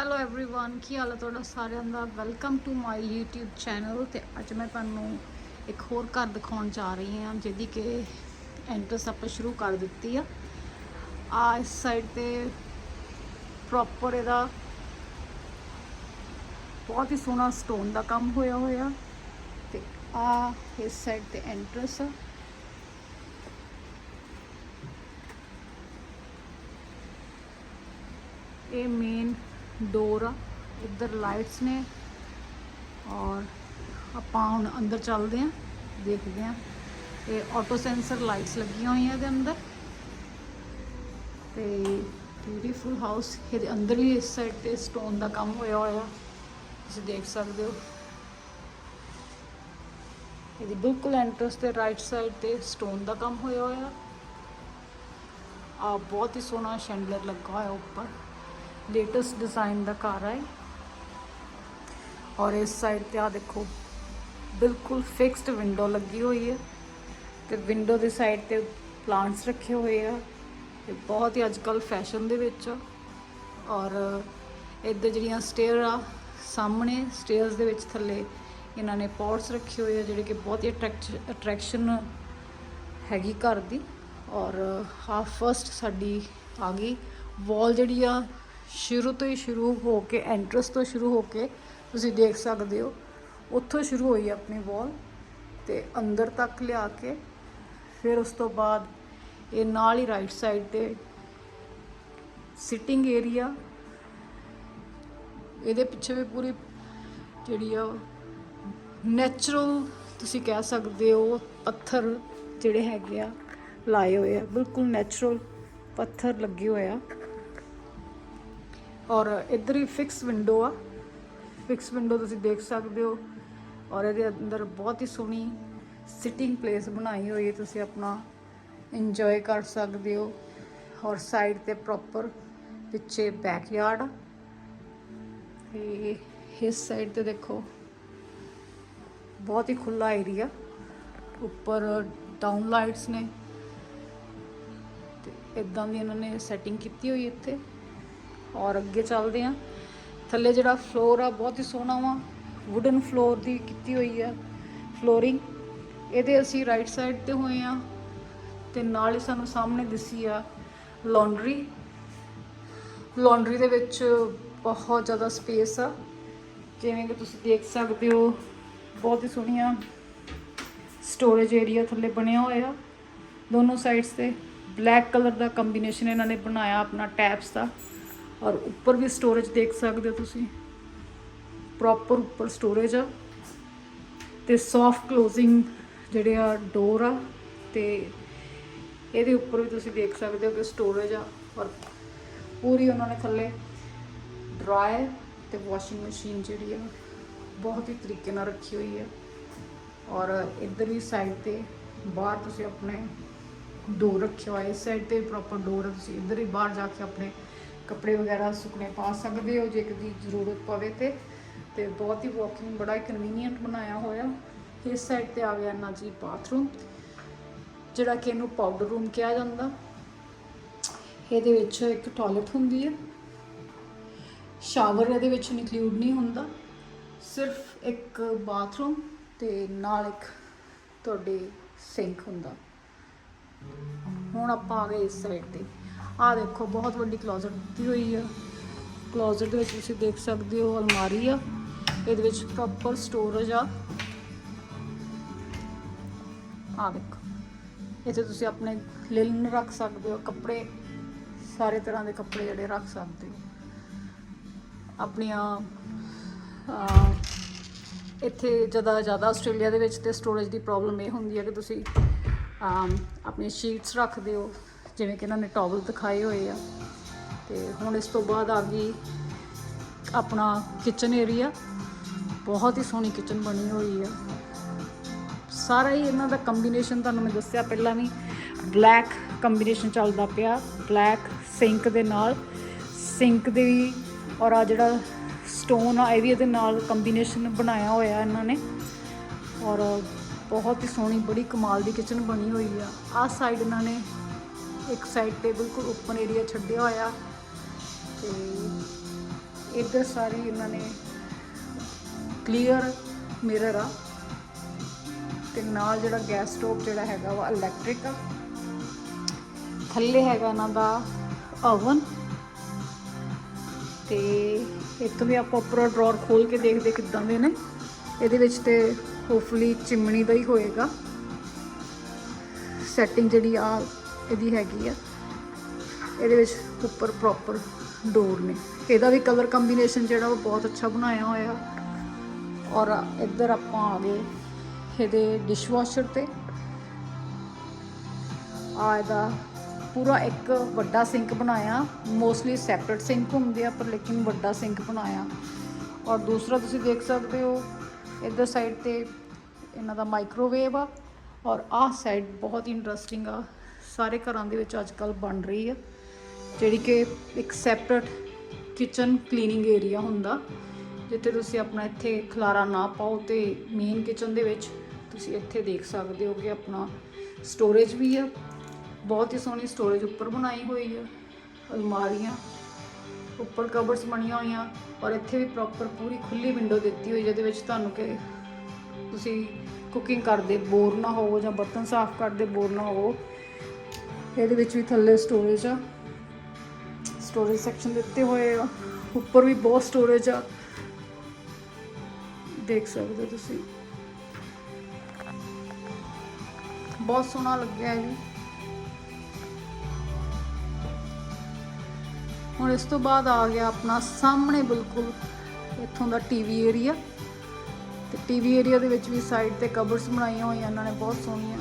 Hello everyone ਕੀ ਹਾਲ ਹੈ ਤੁਹਾਡਾ ਸਾਰਿਆਂ ਦਾ welcome to my YouTube channel ਤੇ ਅੱਜ ਮੈਂ ਤੁਹਾਨੂੰ ਇੱਕ ਹੋਰ ਘਰ ਦਿਖਾਉਣ ਜਾ ਰਹੀ ਹਾਂ ਜਿਹਦੀ ਕਿ ਐਂਟਰਸ ਆਪਾਂ ਸ਼ੁਰੂ ਕਰ ਦਿੱਤੀ ਆ ਆ ਇਸ ਸਾਈਡ ਤੇ ਪ੍ਰੋਪਰ ਇਹਦਾ ਬਹੁਤ ਹੀ ਸੋਹਣਾ ਸਟੋਨ ਦਾ ਕੰਮ ਹੋਇਆ ਹੋਇਆ ਤੇ ਆ ਇਸ ਸਾਈਡ ਤੇ ਐਂਟਰਸ ਆ ਇਹ ਮੇਨ ਡੋਰ ਆ, ਇੱਧਰ ਲਾਈਟਸ ਨੇ ਔਰ ਆਪਾਂ ਹੁਣ ਅੰਦਰ ਚੱਲਦੇ ਆਂ, ਦੇਖਦੇ ਆਂ। ਇਹ ਆਟੋ ਸੈਂਸਰ ਲਾਈਟਸ ਲੱਗੀਆਂ ਹੋਈਆਂ ਇਹਦੇ ਅੰਦਰ। ਤੇ ਬਿਊਟੀਫੁਲ ਹਾਊਸ ਇਹਦੇ ਅੰਦਰ ਵੀ ਇਸ ਸਾਈਡ ਤੇ ਸਟੋਨ ਦਾ ਕੰਮ ਹੋਇਆ ਹੋਇਆ। ਤੁਸੀਂ ਦੇਖ ਸਕਦੇ ਹੋ। ਇਹਦੀ ਬਿਲਕੁਲ ਐਂਟਰਸ ਤੇ ਰਾਈਟ ਸਾਈਡ ਤੇ ਸਟੋਨ ਦਾ ਕੰਮ ਹੋਇਆ ਹੋਇਆ। ਆ ਬਹੁਤ ਹੀ ਸੋਹਣਾ ਸ਼ੈਂਡਲਰ ਲੱਗਾ ਹੋਇਆ ਉੱਪਰ। ਲੇਟੈਸਟ ਡਿਜ਼ਾਈਨ ਦਾ ਘਰ ਹੈ ਔਰ ਇਸ ਸਾਈਡ ਤੇ ਆ ਦੇਖੋ, ਬਿਲਕੁਲ ਫਿਕਸਡ ਵਿੰਡੋ ਲੱਗੀ ਹੋਈ ਹੈ ਤੇ ਵਿੰਡੋ ਦੇ ਸਾਈਡ ਤੇ ਪਲਾਂਟਸ ਰੱਖੇ ਹੋਏ ਆ। ਇਹ ਬਹੁਤ ਹੀ ਅੱਜਕੱਲ ਫੈਸ਼ਨ ਦੇ ਵਿੱਚ ਆ। ਔਰ ਇੱਧਰ ਜਿਹੜੀਆਂ ਸਟੇਅਰ ਆ, ਸਾਹਮਣੇ ਸਟੇਅਰਸ ਦੇ ਵਿੱਚ ਥੱਲੇ ਇਹਨਾਂ ਨੇ ਪੌਟਸ ਰੱਖੇ ਹੋਏ ਆ, ਜਿਹੜੇ ਕਿ ਬਹੁਤ ਹੀ ਅਟਰੈਕਸ਼ਨ ਹੈਗੀ ਘਰ ਦੀ। ਔਰ ਹਾਫ ਫਸਟ ਸਾਡੀ ਆ ਗਈ ਵਾਲ ਜਿਹੜੀ ਆ ਸ਼ੁਰੂ ਤੋਂ ਹੀ ਸ਼ੁਰੂ ਹੋ ਕੇ ਐਂਟਰਸ ਤੋਂ ਸ਼ੁਰੂ ਹੋ ਕੇ ਤੁਸੀਂ ਦੇਖ ਸਕਦੇ ਹੋ, ਉੱਥੋਂ ਸ਼ੁਰੂ ਹੋਈ ਆਪਣੀ ਵਾਲ ਤੇ ਅੰਦਰ ਤੱਕ ਲਿਆ ਕੇ, ਫਿਰ ਉਸ ਤੋਂ ਬਾਅਦ ਇਹ ਨਾਲ ਹੀ ਰਾਈਟ ਸਾਈਡ ਤੇ ਸਿਟਿੰਗ ਏਰੀਆ ਇਹਦੇ ਪਿੱਛੇ ਵੀ ਪੂਰੀ ਜਿਹੜੀ ਆ ਨੈਚੁਰਲ ਤੁਸੀਂ ਕਹਿ ਸਕਦੇ ਹੋ, ਪੱਥਰ ਜਿਹੜੇ ਹੈਗੇ ਆ, ਲਾਏ ਹੋਏ ਆ, ਬਿਲਕੁਲ ਨੈਚੁਰਲ ਪੱਥਰ ਲੱਗੇ ਹੋਏ ਆ। ਔਰ ਇੱਧਰ ਹੀ ਫਿਕਸ ਵਿੰਡੋ ਆ। ਫਿਕਸ ਵਿੰਡੋ ਤੁਸੀਂ ਦੇਖ ਸਕਦੇ ਹੋ। ਔਰ ਇਹਦੇ ਅੰਦਰ ਬਹੁਤ ਹੀ ਸੋਹਣੀ ਸਿਟਿੰਗ ਪਲੇਸ ਬਣਾਈ ਹੋਈ ਹੈ। ਤੁਸੀਂ ਆਪਣਾ ਇੰਜੋਏ ਕਰ ਸਕਦੇ ਹੋ। ਔਰ ਸਾਈਡ ਤੇ ਪ੍ਰੋਪਰ ਪਿੱਛੇ ਬੈਕਯਾਰਡ ਤੇ ਇਸ ਸਾਈਡ ਤੇ ਦੇਖੋ, ਬਹੁਤ ਹੀ ਖੁੱਲਾ ਏਰੀਆ ਉੱਪਰ ਡਾਊਨ ਲਾਈਟਸ ਨੇ। ਤੇ ਇਦਾਂ ਦੀ ਇਹਨਾਂ ਨੇ ਸੈਟਿੰਗ ਕੀਤੀ ਹੋਈ ਇੱਥੇ। ਔਰ ਅੱਗੇ ਚੱਲਦੇ ਆ ਥੱਲੇ ਜਿਹੜਾ ਫਲੋਰ ਆ, ਬਹੁਤ ਹੀ ਸੋਹਣਾ ਵਾ। ਵੁਡਨ ਫਲੋਰ ਦੀ ਕੀਤੀ ਹੋਈ ਆ ਫਲੋਰਿੰਗ ਇਹਦੇ ਅਸੀਂ ਰਾਈਟ ਸਾਈਡ ਤੇ ਹੋਏ ਆ ਤੇ ਨਾਲ ਹੀ ਸਾਨੂੰ ਸਾਹਮਣੇ ਦਿਸੀ ਆ ਲਾਂਡਰੀ ਲਾਂਡਰੀ ਦੇ ਵਿੱਚ ਬਹੁਤ ਜ਼ਿਆਦਾ ਸਪੇਸ ਆ। ਜਿਵੇਂ ਕਿ ਤੁਸੀਂ ਦੇਖ ਸਕਦੇ ਹੋ, ਬਹੁਤ ਹੀ ਸੋਹਣੀਆਂ ਸਟੋਰੇਜ ਏਰੀਆ ਥੱਲੇ ਬਣਿਆ ਹੋਇਆ। ਦੋਨੋਂ ਸਾਈਡਸ ਤੇ ਬਲੈਕ ਕਲਰ ਦਾ ਕੰਬੀਨੇਸ਼ਨ ਇਹਨਾਂ ਨੇ ਬਣਾਇਆ ਆਪਣਾ ਟੈਪਸ ਦਾ। ਔਰ ਉੱਪਰ ਵੀ ਸਟੋਰੇਜ ਦੇਖ ਸਕਦੇ ਹੋ ਤੁਸੀਂ। ਪ੍ਰੋਪਰ ਉੱਪਰ ਸਟੋਰੇਜ ਆ। ਤੇ ਸੌਫਟ ਕਲੋਜ਼ਿੰਗ ਜਿਹੜੇ ਆ ਡੋਰ ਆ ਤੇ ਇਹਦੇ ਉੱਪਰ ਵੀ ਤੁਸੀਂ ਦੇਖ ਸਕਦੇ ਹੋ ਕਿ ਸਟੋਰੇਜ ਆ ਔਰ ਪੂਰੀ ਉਹਨਾਂ ਨੇ ਥੱਲੇ ਡਰਾਇਰ ਤੇ ਵਾਸ਼ਿੰਗ ਮਸ਼ੀਨ ਜਿਹੜੀ ਆ, ਬਹੁਤ ਹੀ ਤਰੀਕੇ ਨਾਲ ਰੱਖੀ ਹੋਈ ਹੈ ਔਰ ਇੱਧਰ ਵੀ ਸਾਈਡ ਤੇ ਬਾਹਰ ਤੁਸੀਂ ਆਪਣੇ ਡੋਰ ਰੱਖਿਆ ਹੋਇਆ, ਇਸ ਸਾਈਡ ਤੇ ਪ੍ਰੋਪਰ ਡੋਰ ਹੈ ਤੁਸੀਂ ਇੱਧਰ ਹੀ ਬਾਹਰ ਜਾ ਕੇ ਆਪਣੇ ਕੱਪੜੇ ਵਗੈਰਾ ਸੁੱਕਣੇ ਪਾ ਸਕਦੇ ਹੋ ਜੇ ਕਦੀ ਜ਼ਰੂਰਤ ਪਵੇ ਤੇ। ਤੇ ਬਹੁਤ ਹੀ ਵਾਕਿੰਗ ਬੜਾ ਹੀ ਕਨਵੀਨੀਅੰਟ ਬਣਾਇਆ ਹੋਇਆ। ਇਸ ਸਾਈਡ ਤੇ ਆ ਗਿਆ ਨਾ ਜੀ ਬਾਥਰੂਮ ਜਿਹੜਾ ਕਿ ਇਹਨੂੰ ਪਾਊਡਰ ਰੂਮ ਕਿਹਾ ਜਾਂਦਾ। ਇਹਦੇ ਵਿੱਚ ਇੱਕ ਟਾਇਲਟ ਹੁੰਦੀ ਹੈ। ਸ਼ਾਵਰ ਇਹਦੇ ਵਿੱਚ ਇਨਕਲੂਡ ਨਹੀਂ ਹੁੰਦਾ। ਸਿਰਫ ਇੱਕ ਬਾਥਰੂਮ ਤੇ ਨਾਲ ਇੱਕ ਤੁਹਾਡੇ ਸਿੰਕ ਹੁੰਦਾ। ਹੁਣ ਆਪਾਂ ਆ ਗਏ ਇਸ ਸਾਈਡ ਤੇ। ਆਹ ਦੇਖੋ ਬਹੁਤ ਵੱਡੀ ਕਲੋਜ਼ਟ ਦਿੱਤੀ ਹੋਈ ਆ। ਕਲੋਜ਼ਟ ਦੇ ਵਿੱਚ ਤੁਸੀਂ ਦੇਖ ਸਕਦੇ ਹੋ ਅਲਮਾਰੀ ਆ। ਇਹਦੇ ਵਿੱਚ ਪ੍ਰੋਪਰ ਸਟੋਰੇਜ ਆ। ਆ ਦੇਖੋ ਇੱਥੇ ਤੁਸੀਂ ਆਪਣੇ ਲਿਲਨ ਰੱਖ ਸਕਦੇ ਹੋ ਕੱਪੜੇ ਸਾਰੇ ਤਰ੍ਹਾਂ ਦੇ ਕੱਪੜੇ ਜਿਹੜੇ ਰੱਖ ਸਕਦੇ ਹੋ। ਆਪਣੀਆਂ ਇੱਥੇ ਜ਼ਿਆਦਾ ਜ਼ਿਆਦਾ ਆਸਟ੍ਰੇਲੀਆ ਦੇ ਵਿੱਚ ਤੇ ਸਟੋਰੇਜ ਦੀ ਪ੍ਰੋਬਲਮ ਇਹ ਹੁੰਦੀ ਹੈ ਕਿ ਤੁਸੀਂ ਅਮ, ਆਪਣੀਆਂ ਸ਼ੀਟਸ ਰੱਖਦੇ ਹੋ। ਜਿਵੇਂ ਕਿ ਇਹਨਾਂ ਨੇ ਟਾਵਲ ਦਿਖਾਏ ਹੋਏ ਆ। ਤੇ ਹੁਣ ਇਸ ਤੋਂ ਬਾਅਦ ਆ ਗਈ ਆਪਣਾ ਕਿਚਨ ਏਰੀਆ ਬਹੁਤ ਹੀ ਸੋਹਣੀ ਕਿਚਨ ਬਣੀ ਹੋਈ ਆ। ਸਾਰਾ ਹੀ ਇਹਨਾਂ ਦਾ ਕੰਬੀਨੇਸ਼ਨ ਤੁਹਾਨੂੰ ਮੈਂ ਦੱਸਿਆ ਪਹਿਲਾਂ ਵੀ। ਬਲੈਕ ਕੰਬੀਨੇਸ਼ਨ ਚੱਲਦਾ ਪਿਆ। ਬਲੈਕ ਸਿੰਕ ਦੇ ਨਾਲ। ਸਿੰਕ ਦੇ ਵੀ ਔਰ ਆ ਜਿਹੜਾ ਸਟੋਨ ਆ, ਇਹ ਵੀ ਇਹਦੇ ਨਾਲ ਕੰਬੀਨੇਸ਼ਨ ਬਣਾਇਆ ਹੋਇਆ ਇਹਨਾਂ ਨੇ। ਔਰ ਬਹੁਤ ਹੀ ਸੋਹਣੀ, ਬੜੀ ਕਮਾਲ ਦੀ ਕਿਚਨ ਬਣੀ ਹੋਈ ਆ। ਆਹ ਸਾਈਡ ਇਹਨਾਂ ਨੇ ਇੱਕ ਸਾਈਡ ਤੇ ਬਿਲਕੁਲ ਓਪਨ ਏਰੀਆ ਛੱਡਿਆ ਹੋਇਆ। ਤੇ ਇੱਧਰ ਸਾਰੀ ਇਹਨਾਂ ਨੇ ਕਲੀਅਰ ਮਿਰਰ ਆ। ਤੇ ਨਾਲ ਜਿਹੜਾ ਗੈਸ ਸਟੋਵ ਜਿਹੜਾ ਹੈਗਾ ਵਾ ਇਲੈਕਟ੍ਰਿਕ ਆ। ਥੱਲੇ ਹੈਗਾ ਇਹਨਾਂ ਦਾ ਓਵਨ ਤੇ ਇੱਕ ਵੀ ਆਪਾਂ ਉੱਪਰ ਡਰਾਅਰ ਖੋਲ ਕੇ ਦੇਖਦੇ ਕਿੱਦਾਂ ਦੇ ਨੇ। ਇਹਦੇ ਵਿੱਚ ਤੇ ਹੋਪਫੁਲੀ ਚਿਮਣੀ ਦਾ ਹੀ ਹੋਏਗਾ। ਸੈਟਿੰਗ ਜਿਹੜੀ ਆ ਇਹਦੀ ਹੈਗੀ ਆ। ਇਹਦੇ ਵਿੱਚ ਉੱਪਰ ਪ੍ਰੋਪਰ ਡੋਰ ਨੇ। ਇਹਦਾ ਵੀ ਕਲਰ ਕੰਬੀਨੇਸ਼ਨ ਜਿਹੜਾ ਉਹ ਬਹੁਤ ਅੱਛਾ ਬਣਾਇਆ ਹੋਇਆ। ਔਰ ਇੱਧਰ ਆਪਾਂ ਆ ਗਏ ਇਹਦੇ ਡਿਸ਼ਵਾਸ਼ਰ ਤੇ। ਆ ਇਹਦਾ ਪੂਰਾ ਇੱਕ ਵੱਡਾ ਸਿੰਕ ਬਣਾਇਆ। ਮੋਸਟਲੀ ਸੈਪਰੇਟ ਸਿੰਕ ਹੁੰਦੇ ਆ, ਪਰ ਲੇਕਿਨ ਵੱਡਾ ਸਿੰਕ ਬਣਾਇਆ। ਔਰ ਦੂਸਰਾ ਤੁਸੀਂ ਦੇਖ ਸਕਦੇ ਹੋ, ਇੱਧਰ ਸਾਈਡ ਤੇ ਇਹਨਾਂ ਦਾ ਮਾਈਕ੍ਰੋਵੇਵ ਆ। ਔਰ ਆਹ ਸਾਈਡ ਬਹੁਤ ਇੰਟਰਸਟਿੰਗ ਆ। ਸਾਰੇ ਘਰਾਂ ਦੇ ਵਿੱਚ ਅੱਜ ਕੱਲ ਬਣ ਰਹੀ ਆ, ਜਿਹੜੀ ਕਿ ਇੱਕ ਸੈਪਰੇਟ ਕਿਚਨ ਕਲੀਨਿੰਗ ਏਰੀਆ ਹੁੰਦਾ, ਜਿੱਥੇ ਤੁਸੀਂ ਆਪਣਾ ਇੱਥੇ ਖਲਾਰਾ ਨਾ ਪਾਓ ਤੇ ਮੇਨ ਕਿਚਨ ਦੇ ਵਿੱਚ ਤੁਸੀਂ ਇੱਥੇ ਦੇਖ ਸਕਦੇ ਹੋ ਕਿ ਆਪਣਾ ਸਟੋਰੇਜ ਵੀ ਆ। ਬਹੁਤ ਹੀ ਸੋਹਣੀ ਸਟੋਰੇਜ ਉੱਪਰ ਬਣਾਈ ਹੋਈ ਆ, ਅਲਮਾਰੀਆਂ, ਉੱਪਰ ਕਬਰਡਸ ਬਣੀਆਂ ਹੋਈਆਂ ਔਰ ਇੱਥੇ ਵੀ ਪ੍ਰੋਪਰ ਪੂਰੀ ਖੁੱਲੀ ਵਿੰਡੋ ਦਿੱਤੀ ਹੋਈ ਜਿਹਦੇ ਵਿੱਚ ਤੁਹਾਨੂੰ ਕਿ ਤੁਸੀਂ ਕੁਕਿੰਗ ਕਰਦੇ ਬੋਰ ਨਾ ਹੋਵੋ ਜਾਂ ਬਰਤਨ ਸਾਫ਼ ਕਰਦੇ ਬੋਰ ਨਾ ਹੋਵੋ। ਇਹਦੇ ਵਿੱਚ ਵੀ ਥੱਲੇ ਸਟੋਰੇਜ ਆ। ਸਟੋਰੇਜ ਸੈਕਸ਼ਨ ਦਿੱਤੇ ਹੋਏ ਆ। ਉੱਪਰ ਵੀ ਬਹੁਤ ਸਟੋਰੇਜ ਆ। ਦੇਖ ਸਕਦੇ ਹੋ ਤੁਸੀਂ। ਬਹੁਤ ਸੋਹਣਾ ਲੱਗਿਆ ਇਹ ਵੀ ਹੁਣ ਇਸ ਤੋਂ ਬਾਅਦ ਆ ਗਿਆ ਆਪਣਾ ਸਾਹਮਣੇ ਬਿਲਕੁਲ ਇੱਥੋਂ ਦਾ ਟੀਵੀ ਏਰੀਆ ਤੇ ਟੀਵੀ ਏਰੀਆ ਦੇ ਵਿੱਚ ਵੀ ਸਾਈਡ ਤੇ ਕਬਰਸ ਬਣਾਈਆਂ ਹੋਈਆਂ, ਇਹਨਾਂ ਨੇ ਬਹੁਤ ਸੋਹਣੀਆਂ।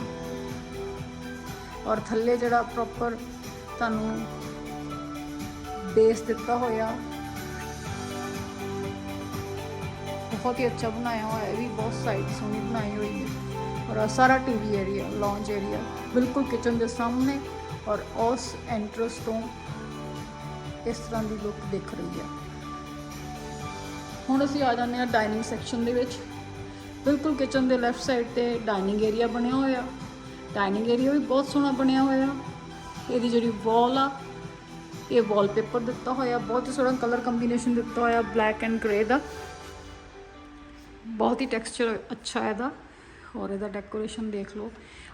ਔਰ ਥੱਲੇ ਜਿਹੜਾ ਪ੍ਰੋਪਰ ਤੁਹਾਨੂੰ ਬੇਸ ਦਿੱਤਾ ਹੋਇਆ, ਬਹੁਤ ਹੀ ਅੱਛਾ ਬਣਾਇਆ ਹੋਇਆ ਹੈ ਇਹ ਵੀ ਬਹੁਤ ਸਾਈਡ ਸੋਹਣੀ ਬਣਾਈ ਹੋਈ ਹੈ। ਔਰ ਆਹ ਸਾਰਾ ਟੀਵੀ ਏਰੀਆ ਲੌਂਜ ਏਰੀਆ ਬਿਲਕੁਲ ਕਿਚਨ ਦੇ ਸਾਹਮਣੇ ਔਰ ਉਸ ਐਂਟਰਸ ਤੋਂ ਇਸ ਤਰ੍ਹਾਂ ਦੀ ਲੁੱਕ ਦਿਖ ਰਹੀ ਹੈ। ਹੁਣ ਅਸੀਂ ਆ ਜਾਂਦੇ ਹਾਂ ਡਾਈਨਿੰਗ ਸੈਕਸ਼ਨ ਦੇ ਵਿੱਚ। ਬਿਲਕੁਲ ਕਿਚਨ ਦੇ ਲੈਫਟ ਸਾਈਡ ਤੇ ਡਾਈਨਿੰਗ ਏਰੀਆ ਬਣਿਆ ਹੋਇਆ। ਡਾਈਨਿੰਗ ਏਰੀਆ ਵੀ ਬਹੁਤ ਸੋਹਣਾ ਬਣਿਆ ਹੋਇਆ। ਇਹਦੀ ਜਿਹੜੀ ਵਾਲ ਆ, ਇਹ ਵਾਲਪੇਪਰ ਦਿੱਤਾ ਹੋਇਆ, ਬਹੁਤ ਹੀ ਸੋਹਣਾ ਕਲਰ ਕੰਬੀਨੇਸ਼ਨ ਦਿੱਤਾ ਹੋਇਆ, ਬਲੈਕ ਐਂਡ ਗ੍ਰੇ ਦਾ। ਬਹੁਤ ਹੀ ਟੈਕਸਚਰ ਅੱਛਾ ਹੈ ਇਹਦਾ, ਔਰ ਇਹਦਾ ਡੈਕੋਰੇਸ਼ਨ ਦੇਖ ਲਓ।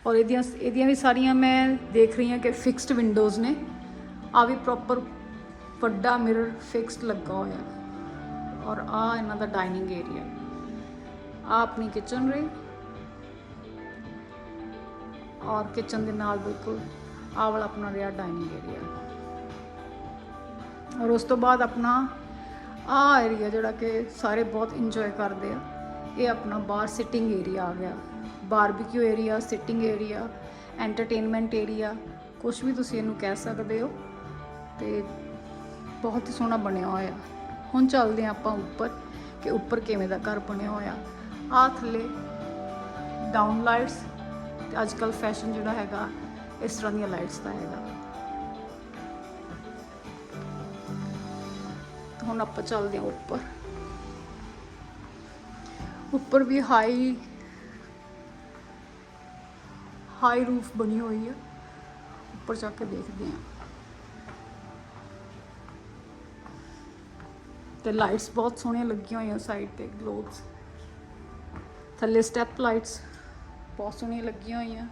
ਔਰ ਇਹਦੀਆਂ ਇਹਦੀਆਂ ਵੀ ਸਾਰੀਆਂ ਮੈਂ ਦੇਖ ਰਹੀ ਹਾਂ ਕਿ ਫਿਕਸਡ ਵਿੰਡੋਜ਼ ਨੇ। ਆ ਵੀ ਪ੍ਰੋਪਰ ਵੱਡਾ ਮਿਰਰ ਫਿਕਸਡ ਲੱਗਾ ਹੋਇਆ। ਔਰ ਆ ਇਹਨਾਂ ਦਾ ਡਾਈਨਿੰਗ ਏਰੀਆ ਆ ਆਪਣੀ ਕਿਚਨ ਰਹੀ। ਔਰ ਕਿਚਨ ਦੇ ਨਾਲ ਬਿਲਕੁਲ ਆਹ ਵਾਲਾ ਆਪਣਾ ਰਿਹਾ ਡਾਈਨਿੰਗ ਏਰੀਆ ਔਰ ਉਸ ਤੋਂ ਬਾਅਦ ਆਪਣਾ ਆ ਏਰੀਆ ਜਿਹੜਾ ਕਿ ਸਾਰੇ ਬਹੁਤ ਇੰਜੋਏ ਕਰਦੇ ਆ, ਇਹ ਆਪਣਾ ਬਾਹਰ ਸਿਟਿੰਗ ਏਰੀਆ ਆ ਗਿਆ। Barbecue area sitting area entertainment area ਕੁਝ ਵੀ ਤੁਸੀਂ ਇਹਨੂੰ ਕਹਿ ਸਕਦੇ ਹੋ। ਤੇ ਬਹੁਤ ਹੀ ਸੋਹਣਾ ਬਣਿਆ ਹੋਇਆ। ਹੁਣ ਚੱਲਦੇ ਹਾਂ ਆਪਾਂ ਉੱਪਰ ਕਿ ਉੱਪਰ ਕਿਵੇਂ ਦਾ ਘਰ ਬਣਿਆ ਹੋਇਆ। ਆ ਥੱਲੇ ਡਾਊਨ ਲਾਈਟਸ ਅੱਜ ਕੱਲ ਫੈਸ਼ਨ ਜਿਹੜਾ ਹੈਗਾ, ਇਸ ਤਰ੍ਹਾਂ ਦੀਆਂ ਲਾਈਟਸ ਦਾ ਹੈਗਾ। ਹੁਣ ਆਪਾਂ ਚੱਲਦੇ ਹਾਂ ਉੱਪਰ। ਉੱਪਰ ਵੀ ਹਾਈ ਹਾਈ ਰੂਫ ਬਣੀ ਹੋਈ ਹੈ ਉੱਪਰ ਜਾ ਕੇ ਦੇਖਦੇ ਹਾਂ। ਤੇ ਲਾਈਟਸ ਬਹੁਤ ਸੋਹਣੀਆਂ ਲੱਗੀਆਂ ਹੋਈਆਂ ਸਾਈਡ ਤੇ ਗਲੋਬਸ ਥੱਲੇ ਸਟੈਪ ਲਾਈਟਸ ਬਹੁਤ ਸੋਹਣੀਆਂ ਲੱਗੀਆਂ ਹੋਈਆਂ।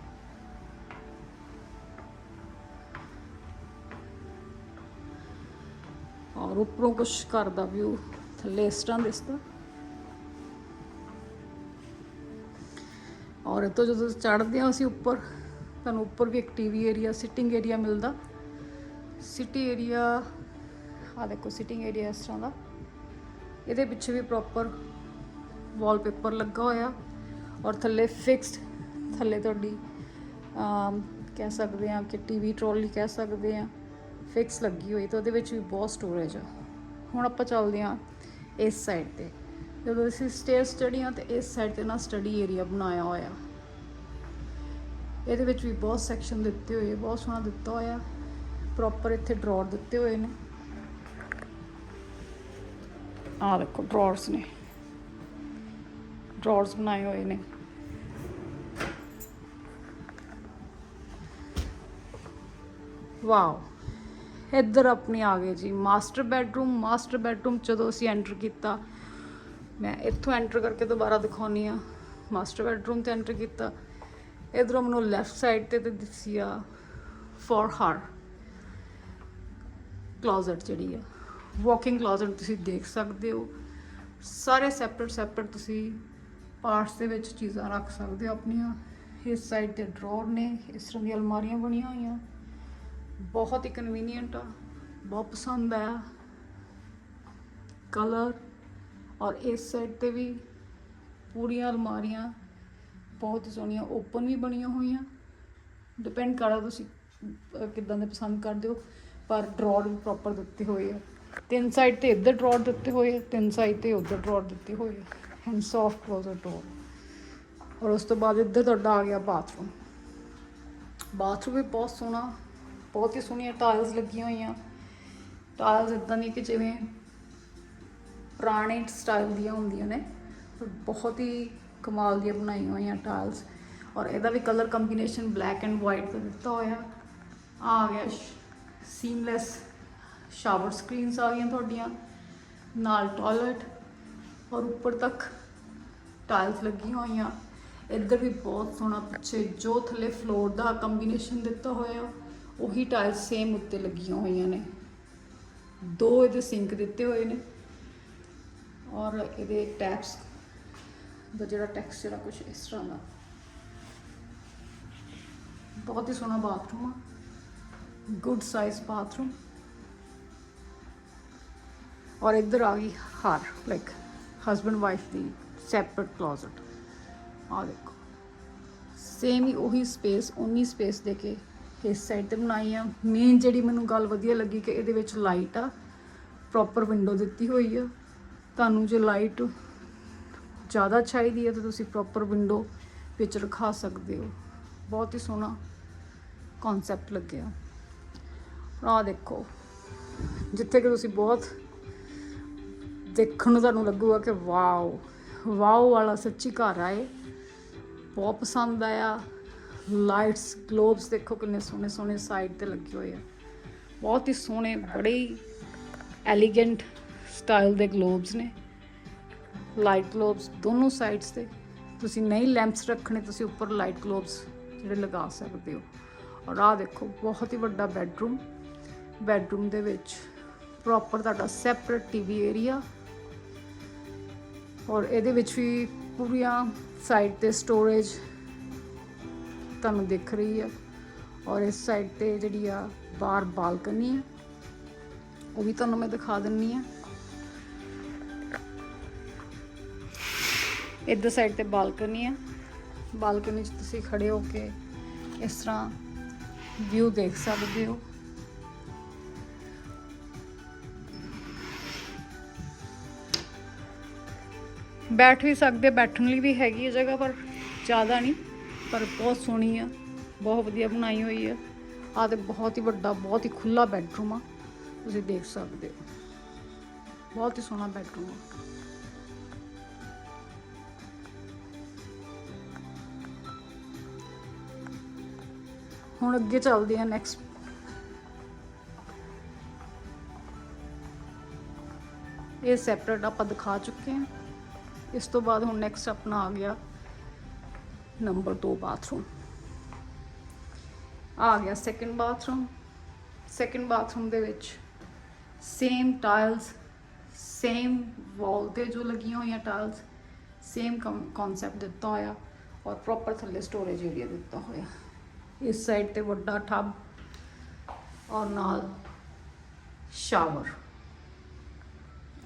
ਔਰ ਉੱਪਰੋਂ ਕੁਝ ਘਰ ਦਾ ਵਿਊ ਥੱਲੇ ਇਸ ਤਰ੍ਹਾਂ ਦਿਸਦਾ ਔਰ ਇਹ ਜਦੋਂ ਚੜ੍ਹਦੇ ਹਾਂ ਅਸੀਂ ਉੱਪਰ, ਤੁਹਾਨੂੰ ਉੱਪਰ ਵੀ ਇੱਕ ਟੀਵੀ ਏਰੀਆ ਸਿਟਿੰਗ ਏਰੀਆ ਮਿਲਦਾ। ਸਿਟੀ ਏਰੀਆ ਆ ਦੇਖੋ ਸਿਟਿੰਗ ਏਰੀਆ ਇਸ ਤਰ੍ਹਾਂ ਦਾ। ਇਹਦੇ ਪਿੱਛੇ ਵੀ ਪ੍ਰੋਪਰ ਵਾਲਪੇਪਰ ਲੱਗਾ ਹੋਇਆ। ਔਰ ਥੱਲੇ ਫਿਕਸਡ ਥੱਲੇ ਤੁਹਾਡੀ ਕਹਿ ਸਕਦੇ ਆ ਕਿ ਟੀਵੀ ਟਰੋਲੀ ਕਹਿ ਸਕਦੇ ਆ ਫਿਕਸ ਲੱਗੀ ਹੋਈ ਤਾਂ ਉਹਦੇ ਵਿੱਚ ਵੀ ਬਹੁਤ ਸਟੋਰੇਜ ਆ। ਹੁਣ ਆਪਾਂ ਚੱਲਦੇ ਆ ਇਸ ਸਾਈਡ ਤੇ। ਜਦੋਂ ਅਸੀਂ ਸਟੇਅਰਸ ਚੜ੍ਹੀਆਂ ਤੇ ਇਸ ਸਾਈਡ ਤੇ ਨਾ ਸਟੱਡੀ ਏਰੀਆ ਬਣਾਇਆ ਹੋਇਆ। ਇਹਦੇ ਵਿੱਚ ਵੀ ਬਹੁਤ ਸੈਕਸ਼ਨ ਦਿੱਤੇ ਹੋਏ, ਬਹੁਤ ਸੋਹਣਾ ਦਿੱਤਾ ਹੋਇਆ। ਪ੍ਰੋਪਰ ਇੱਥੇ ਡਰਾਅਰ ਦਿੱਤੇ ਹੋਏ ਨੇ। ਆਹ ਦੇਖੋ ਡਰਾਅਰਸ ਨੇ। ਡਰਾਅਰਸ ਬਣਾਏ ਹੋਏ ਨੇ। ਵਾਓ। ਇੱਧਰ ਆਪਣੇ ਆ ਗਏ ਜੀ ਮਾਸਟਰ ਬੈਡਰੂਮ ਮਾਸਟਰ ਬੈਡਰੂਮ ਜਦੋਂ ਅਸੀਂ ਐਂਟਰ ਕੀਤਾ, ਮੈਂ ਇੱਥੋਂ ਐਂਟਰ ਕਰਕੇ ਦੁਬਾਰਾ ਦਿਖਾਉਣੀ ਆ। ਮਾਸਟਰ ਬੈਡਰੂਮ ਤੇ ਐਂਟਰ ਕੀਤਾ, ਇਧਰੋਂ ਮੈਨੂੰ ਲੈਫਟ ਸਾਈਡ ਤੇ ਤੇ ਦਿਸੀ ਆ ਫॉर ਹਰ ਕਲੋਜ਼ਟ ਜਿਹੜੀ ਆ। ਵਾਕਿੰਗ ਕਲੋਜ਼ਟ ਤੁਸੀਂ ਦੇਖ ਸਕਦੇ ਹੋ। ਸਾਰੇ ਸੈਪਰੇਟ ਸੈਪਰੇਟ ਤੁਸੀਂ ਪਾਰਟਸ ਦੇ ਵਿੱਚ ਚੀਜ਼ਾਂ ਰੱਖ ਸਕਦੇ ਹੋ ਆਪਣੀਆਂ। ਇਸ ਸਾਈਡ ਤੇ ਡਰਾਅਰ ਨੇ, ਇਸ ਤਰ੍ਹਾਂ ਦੀਆਂ ਅਲਮਾਰੀਆਂ ਬਣੀਆਂ ਹੋਈਆਂ। ਬਹੁਤ ਹੀ ਕਨਵੀਨੀਅੰਟ ਆ, ਬਹੁਤ ਪਸੰਦ ਆਇਆ ਕਲਰ ਔਰ ਇਸ ਸਾਈਡ ਤੇ ਵੀ ਪੂਰੀਆਂ ਅਲਮਾਰੀਆਂ ਬਹੁਤ ਹੀ ਸੋਹਣੀਆਂ ਓਪਨ ਵੀ ਬਣੀਆਂ ਹੋਈਆਂ। ਡਿਪੈਂਡ ਕਰਦਾ ਤੁਸੀਂ ਕਿੱਦਾਂ ਦੇ ਪਸੰਦ ਕਰਦੇ ਹੋ। ਪਰ ਡਰਾਅਰ ਵੀ ਪ੍ਰੋਪਰ ਦਿੱਤੇ ਹੋਏ ਆ। ਤਿੰਨ ਸਾਈਡ ਤੇ ਇੱਧਰ ਡਰਾਅਰ ਦਿੱਤੇ ਹੋਏ ਆ, ਤਿੰਨ ਸਾਈਡ ਤੇ ਉੱਧਰ ਡਰਾਅਰ ਦਿੱਤੇ ਹੋਏ ਆ। ਐਂਡ ਸੌਫਟ ਕਲੋਜ਼ਰ ਡਰਾਅਰ ਔਰ ਉਸ ਤੋਂ ਬਾਅਦ ਇੱਧਰ ਤੁਹਾਡਾ ਆ ਗਿਆ ਬਾਥਰੂਮ ਬਾਥਰੂਮ ਵੀ ਬਹੁਤ ਸੋਹਣਾ ਬਹੁਤ ਹੀ ਸੋਹਣੀਆਂ ਟਾਇਲਸ ਲੱਗੀਆਂ ਹੋਈਆਂ। ਟਾਇਲਸ ਇਦਾਂ ਨਹੀਂ ਕਿ ਜਿਵੇਂ ਪੁਰਾਣੇ ਸਟਾਈਲ ਦੀਆਂ ਹੁੰਦੀਆਂ ਨੇ। ਬਹੁਤ ਹੀ ਕਮਾਲ ਦੀਆਂ ਬਣਾਈਆਂ ਹੋਈਆਂ ਟਾਇਲਸ ਔਰ ਇਹਦਾ ਵੀ colour combination black and white ਦਾ ਦਿੱਤਾ ਹੋਇਆ। ਆ ਗਿਆ ਸੀਮਲੈਸ ਸ਼ਾਵਰ ਸਕਰੀਨਸ ਆ ਗਈਆਂ ਤੁਹਾਡੀਆਂ। ਨਾਲ ਟਾਇਲਟ ਔਰ ਉੱਪਰ ਤੱਕ ਟਾਇਲਸ ਲੱਗੀਆਂ ਹੋਈਆਂ। ਇੱਧਰ ਵੀ ਬਹੁਤ ਸੋਹਣਾ ਪਿੱਛੇ ਜੋ ਥੱਲੇ ਫਲੋਰ ਦਾ ਕੰਬੀਨੇਸ਼ਨ ਦਿੱਤਾ ਹੋਇਆ। ਉਹੀ ਟਾਇਲਸ ਸੇਮ ਉੱਤੇ ਲੱਗੀਆਂ ਹੋਈਆਂ ਨੇ। ਦੋ ਇਹਦੇ ਸਿੰਕ ਦਿੱਤੇ ਹੋਏ ਨੇ ਔਰ ਇਹਦੇ ਟੈਪਸ ਦਾ ਜਿਹੜਾ ਟੈਕਸਚਰ ਆ ਕੁਝ ਇਸ ਤਰ੍ਹਾਂ ਦਾ। ਬਹੁਤ ਹੀ ਸੋਹਣਾ ਬਾਥਰੂਮ ਆ। ਗੁੱਡ ਸਾਈਜ਼ ਬਾਥਰੂਮ ਔਰ ਇੱਧਰ ਆ ਗਈ ਹਾਰ ਲਾਈਕ ਹਸਬੰਡ ਵਾਈਫ ਦੀ ਸੈਪਰੇਟ ਕਲੋਜ਼ਟ ਆ ਦੇਖੋ। ਸੇਮ ਹੀ ਉਹੀ ਸਪੇਸ ਉਨੀ ਸਪੇਸ ਦੇ ਕੇ ਇਸ ਸਾਈਡ ਤੇ ਬਣਾਈ ਆ। ਮੇਨ ਜਿਹੜੀ ਮੈਨੂੰ ਗੱਲ ਵਧੀਆ ਲੱਗੀ ਕਿ ਇਹਦੇ ਵਿੱਚ ਲਾਈਟ ਆ। ਪ੍ਰੋਪਰ ਵਿੰਡੋ ਦਿੱਤੀ ਹੋਈ ਆ। ਤੁਹਾਨੂੰ ਜੇ ਲਾਈਟ ਜ਼ਿਆਦਾ ਚਾਹੀਦੀ ਹੈ ਤਾਂ ਤੁਸੀਂ ਪ੍ਰੋਪਰ ਵਿੰਡੋ ਵਿੱਚ ਰਖਾ ਸਕਦੇ ਹੋ। ਬਹੁਤ ਹੀ ਸੋਹਣਾ ਕਨਸੈਪਟ ਲੱਗਿਆ। ਆ ਦੇਖੋ। ਜਿੱਥੇ ਕਿ ਤੁਸੀਂ ਬਹੁਤ ਦੇਖਣ ਨੂੰ ਤੁਹਾਨੂੰ ਲੱਗੂਗਾ ਕਿ ਵਾਓ ਵਾਓ ਵਾਲਾ ਸੱਚੀ ਘਰ ਆਏ ਬਹੁਤ ਪਸੰਦ ਆਇਆ। ਲਾਈਟਸ, ਗਲੋਬਸ ਦੇਖੋ ਕਿੰਨੇ ਸੋਹਣੇ ਸੋਹਣੇ ਸਾਈਡ ਤੇ ਲੱਗੇ ਹੋਏ ਆ। ਬਹੁਤ ਹੀ ਸੋਹਣੇ, ਬੜੇ ਹੀ ਐਲੀਗੈਂਟ ਸਟਾਈਲ ਦੇ ਗਲੋਬਸ ਨੇ। ਲਾਈਟ ਗਲੋਬਸ ਦੋਨੋਂ ਸਾਈਡਸ ਤੇ। ਤੁਸੀਂ ਨਹੀਂ ਲੈਂਪਸ ਰੱਖਣੇ, ਤੁਸੀਂ ਉੱਪਰ ਲਾਈਟ ਗਲੋਬਸ ਜਿਹੜੇ ਲਗਾ ਸਕਦੇ ਹੋ। ਔਰ ਆਹ ਦੇਖੋ, ਬਹੁਤ ਹੀ ਵੱਡਾ ਬੈੱਡਰੂਮ। ਬੈੱਡਰੂਮ ਦੇ ਵਿੱਚ ਪ੍ਰੋਪਰ ਤੁਹਾਡਾ ਸੈਪਰੇਟ ਟੀਵੀ ਏਰੀਆ। ਔਰ ਇਹਦੇ ਵਿੱਚ ਵੀ ਪੂਰੀਆਂ ਸਾਈਡ ਤੇ ਸਟੋਰੇਜ ਤੁਹਾਨੂੰ ਦਿਖ ਰਹੀ ਆ। ਔਰ ਇਸ ਸਾਈਡ ਤੇ ਜਿਹੜੀ ਆ ਬਾਹਰ ਬਾਲਕਨੀ ਆ। ਉਹ ਵੀ ਤੁਹਾਨੂੰ ਮੈਂ ਦਿਖਾ ਦਿੰਨੀ ਆ। ਇੱਧਰ ਸਾਈਡ ਤੇ ਬਾਲਕਨੀ ਆ। ਬਾਲਕਨੀ 'ਚ ਤੁਸੀਂ ਖੜੇ ਹੋ ਕੇ ਇਸ ਤਰ੍ਹਾਂ ਵਿਊ ਦੇਖ ਸਕਦੇ ਹੋ। ਬੈਠ ਵੀ ਸਕਦੇ, ਬੈਠਣ ਲਈ ਵੀ ਹੈਗੀ ਹੈ ਜਗ੍ਹਾ, ਪਰ ਜ਼ਿਆਦਾ ਨਹੀਂ। ਪਰ ਬਹੁਤ ਸੋਹਣੀ ਆ, ਬਹੁਤ ਵਧੀਆ ਬਣਾਈ ਹੋਈ ਆ। ਆ ਤੇ ਬਹੁਤ ਹੀ ਵੱਡਾ, ਬਹੁਤ ਹੀ ਖੁੱਲਾ ਬੈਡਰੂਮ ਆ। ਤੁਸੀਂ ਦੇਖ ਸਕਦੇ ਹੋ। ਬਹੁਤ ਹੀ ਸੋਹਣਾ ਬੈਡਰੂਮ ਆ। ਹੁਣ ਅੱਗੇ ਚੱਲਦੇ ਆ ਨੈਕਸਟ ਇਹ ਸੈਪਰੇਟ ਆਪਾਂ ਦਿਖਾ ਚੁੱਕੇ ਹਾਂ। ਇਸ ਤੋਂ ਬਾਅਦ ਹੁਣ ਨੈਕਸਟ ਆਪਣਾ ਆ ਗਿਆ। Number 2 bathroom. ਆ ਗਿਆ ਸੈਕੰਡ ਬਾਥਰੂਮ। ਸੈਕੰਡ ਬਾਥਰੂਮ ਦੇ ਵਿੱਚ ਸੇਮ ਟਾਈਲਸ ਸੇਮ ਵਾਲ ਤੇ ਜੋ ਲੱਗੀਆਂ ਹੋਈਆਂ ਟਾਈਲਸ ਸੇਮ ਕਨਸੈਪਟ ਦਿੱਤਾ ਹੋਇਆ ਔਰ ਪ੍ਰੋਪਰ ਥੱਲੇ ਸਟੋਰੇਜ ਏਰੀਆ ਦਿੱਤਾ ਹੋਇਆ। ਇਸ ਸਾਈਡ ਤੇ ਵੱਡਾ ਟਬ ਔਰ ਨਾਲ ਸ਼ਾਵਰ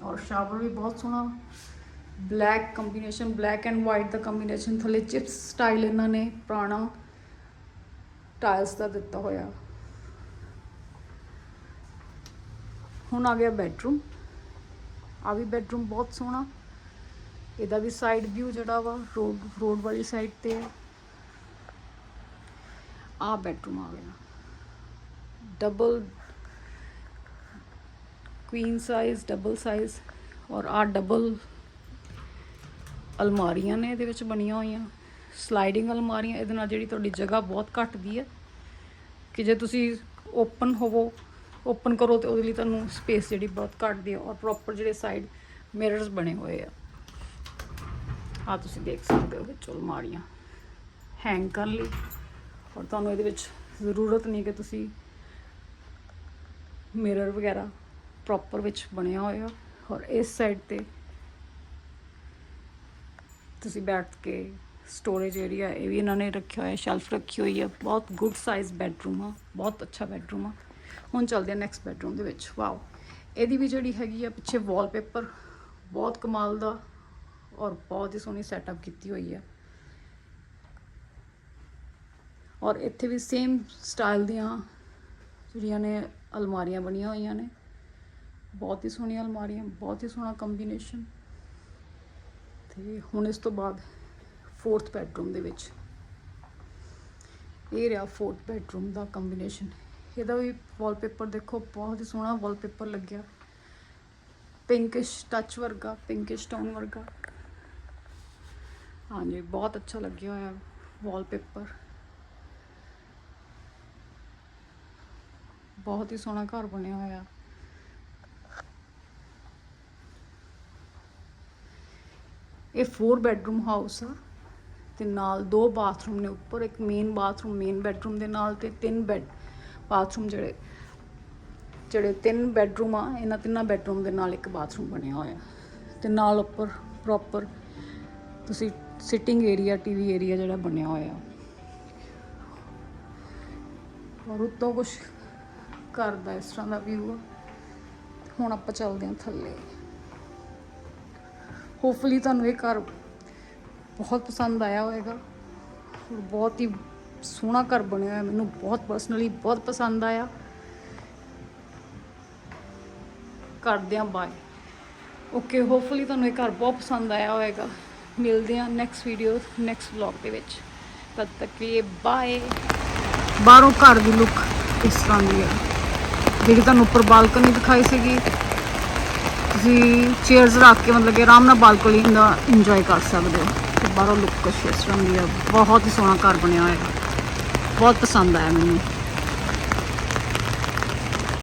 ਔਰ ਸ਼ਾਵਰ ਵੀ ਬਹੁਤ ਸੋਹਣਾ। Black combination, black and white the combination, ਥੱਲੇ ਚਿਪਸ ਸਟਾਈਲ ਇਹਨਾਂ ਨੇ ਪੁਰਾਣਾ ਟਾਇਲਸ ਦਾ ਦਿੱਤਾ ਹੋਇਆ। ਹੁਣ ਆ ਗਿਆ ਬੈਡਰੂਮ। ਆ ਵੀ ਬੈਡਰੂਮ ਬਹੁਤ ਸੋਹਣਾ। ਇਹਦਾ ਵੀ ਸਾਈਡ ਵਿਊ ਜਿਹੜਾ ਵਾ, ਰੋਡ ਰੋਡ ਵਾਲੀ ਸਾਈਡ ਤੇ ਹੈ ਆ ਬੈਡਰੂਮ ਆ ਗਿਆ। Double queen size double size ਔਰ ਆ ਡਬਲ ਅਲਮਾਰੀਆਂ ਨੇ ਇਹਦੇ ਵਿੱਚ ਬਣੀਆਂ ਹੋਈਆਂ। ਸਲਾਈਡਿੰਗ ਅਲਮਾਰੀਆਂ, ਇਹਦੇ ਨਾਲ ਜਿਹੜੀ ਤੁਹਾਡੀ ਜਗ੍ਹਾ ਬਹੁਤ ਘਟਦੀ ਹੈ। ਕਿ ਜੇ ਤੁਸੀਂ ਓਪਨ ਹੋਵੋ ਓਪਨ ਕਰੋ ਤੇ ਉਹਦੇ ਲਈ ਤੁਹਾਨੂੰ ਸਪੇਸ ਜਿਹੜੀ ਬਹੁਤ ਘੱਟਦੀ ਹੈ ਔਰ ਪ੍ਰੋਪਰ ਜਿਹੜੇ ਸਾਈਡ ਮਿਰਰਸ ਬਣੇ ਹੋਏ ਆ। ਆ ਤੁਸੀਂ ਦੇਖ ਸਕਦੇ ਹੋ ਵਿੱਚ ਅਲਮਾਰੀਆਂ। ਹੈਂਗ ਕਰਨ ਲਈ। ਔਰ ਤੁਹਾਨੂੰ ਇਹਦੇ ਵਿੱਚ ਜ਼ਰੂਰਤ ਨਹੀਂ ਕਿ ਤੁਸੀਂ ਮਿਰਰ ਵਗੈਰਾ ਪ੍ਰੋਪਰ ਵਿੱਚ ਬਣਿਆ ਹੋਇਆ। ਔਰ ਇਸ ਸਾਈਡ ਤੇ ਤੁਸੀਂ ਬੈਠ ਕੇ ਸਟੋਰੇਜ ਏਰੀਆ ਇਹ ਵੀ ਇਹਨਾਂ ਨੇ ਰੱਖਿਆ ਹੋਇਆ ਸ਼ੈਲਫ ਰੱਖੀ ਹੋਈ ਹੈ ਬਹੁਤ ਗੁੱਡ ਸਾਈਜ਼ ਬੈਡਰੂਮ ਆ, ਬਹੁਤ ਅੱਛਾ ਬੈਡਰੂਮ ਆ। ਹੁਣ ਚੱਲਦੇ ਆ ਨੈਕਸਟ ਬੈਡਰੂਮ ਦੇ ਵਿੱਚ। ਵਾਓ ਇਹਦੀ ਵੀ ਜਿਹੜੀ ਹੈਗੀ ਆ ਪਿੱਛੇ ਵਾਲਪੇਪਰ ਬਹੁਤ ਕਮਾਲ ਦਾ ਔਰ ਬਹੁਤ ਹੀ ਸੋਹਣੀ ਸੈਟਅਪ ਕੀਤੀ ਹੋਈ ਆ। ਔਰ ਇੱਥੇ ਵੀ ਸੇਮ ਸਟਾਈਲ ਦੀਆਂ ਜਿਹੜੀਆਂ ਨੇ ਅਲਮਾਰੀਆਂ ਬਣੀਆਂ ਹੋਈਆਂ ਨੇ। ਬਹੁਤ ਹੀ ਸੋਹਣੀਆਂ ਅਲਮਾਰੀਆਂ, ਬਹੁਤ ਹੀ ਸੋਹਣਾ ਕੰਬੀਨੇਸ਼ਨ ਤੇ ਹੁਣ ਇਸ ਤੋਂ ਬਾਅਦ ਫੋਰਥ ਬੈਡਰੂਮ ਦੇ ਵਿੱਚ। ਇਹ ਰਿਹਾ ਫੋਰਥ ਬੈਡਰੂਮ ਦਾ ਕੰਬੀਨੇਸ਼ਨ ਇਹਦਾ ਵੀ ਵਾਲਪੇਪਰ ਦੇਖੋ, ਬਹੁਤ ਹੀ ਸੋਹਣਾ ਵਾਲਪੇਪਰ ਲੱਗਿਆ। ਪਿੰਕਿਸ਼ ਟੱਚ ਵਰਗਾ ਪਿੰਕਿਸ਼ ਟੋਨ ਵਰਗਾ। ਹਾਂਜੀ, ਬਹੁਤ ਅੱਛਾ ਲੱਗਿਆ ਹੋਇਆ ਵਾਲਪੇਪਰ ਬਹੁਤ ਹੀ ਸੋਹਣਾ ਘਰ ਬਣਿਆ ਹੋਇਆ। ਇਹ 4 ਬੈਡਰੂਮ ਹਾਊਸ ਆ ਤੇ ਨਾਲ ਦੋ ਬਾਥਰੂਮ ਨੇ ਉੱਪਰ, ਇੱਕ ਮੇਨ ਬਾਥਰੂਮ ਮੇਨ ਬੈਡਰੂਮ ਦੇ ਨਾਲ ਤੇ ਤਿੰਨ ਬੈੱਡ ਬਾਥਰੂਮ ਜਿਹੜੇ ਜਿਹੜੇ ਤਿੰਨ ਬੈਡਰੂਮ ਆ, ਇਹਨਾਂ ਤਿੰਨਾਂ ਬੈਡਰੂਮ ਦੇ ਨਾਲ ਇੱਕ ਬਾਥਰੂਮ ਬਣਿਆ ਹੋਇਆ। ਤੇ ਨਾਲ ਉੱਪਰ ਪ੍ਰੋਪਰ ਤੁਸੀਂ ਸਿਟਿੰਗ ਏਰੀਆ ਟੀਵੀ ਏਰੀਆ ਜਿਹੜਾ ਬਣਿਆ ਹੋਇਆ। ਔਰ ਉੱਤੋਂ ਕੁਝ ਘਰ ਦਾ ਇਸ ਤਰ੍ਹਾਂ ਦਾ ਵਿਊ ਆ। ਹੁਣ ਆਪਾਂ ਚੱਲਦੇ ਹਾਂ ਥੱਲੇ। ਹੋਪਫੁਲੀ ਤੁਹਾਨੂੰ ਇਹ ਘਰ ਬਹੁਤ ਪਸੰਦ ਆਇਆ ਹੋਵੇਗਾ। ਬਹੁਤ ਹੀ ਸੋਹਣਾ ਘਰ ਬਣਿਆ ਹੋਇਆ, ਮੈਨੂੰ ਬਹੁਤ ਪਰਸਨਲੀ ਬਹੁਤ ਪਸੰਦ ਆਇਆ। ਕਰਦੇ ਹਾਂ ਬਾਏ ਓਕੇ ਹੋਪਫੁਲੀ ਤੁਹਾਨੂੰ ਇਹ ਘਰ ਬਹੁਤ ਪਸੰਦ ਆਇਆ ਹੋਵੇਗਾ। ਮਿਲਦੇ ਹਾਂ ਨੈਕਸਟ ਵੀਡੀਓ ਨੈਕਸਟ ਵਲੌਗ ਦੇ ਵਿੱਚ। ਤਦ ਤੱਕ ਲਈ ਬਾਏ ਬਾਹਰੋਂ ਘਰ ਦੀ ਲੁੱਕ ਇਸ ਤਰ੍ਹਾਂ ਦੀ ਹੈ। ਜਿਹੜੀ ਤੁਹਾਨੂੰ ਉੱਪਰ ਬਾਲਕਨੀ ਦਿਖਾਈ ਸੀਗੀ। ਤੁਸੀਂ ਚੇਅਰਸ ਰੱਖ ਕੇ ਮਤਲਬ ਕਿ ਆਰਾਮ ਨਾਲ ਬਾਲਕਨੀ ਦਾ ਇੰਜੋਏ ਕਰ ਸਕਦੇ ਹੋ। ਤੇ ਬਾਹਰੋਂ ਲੁੱਕ ਕੁਛ ਇਸ ਤਰ੍ਹਾਂ ਦੀ ਆ। ਬਹੁਤ ਹੀ ਸੋਹਣਾ ਘਰ ਬਣਿਆ ਹੋਇਆ। ਬਹੁਤ ਪਸੰਦ ਆਇਆ ਮੈਨੂੰ।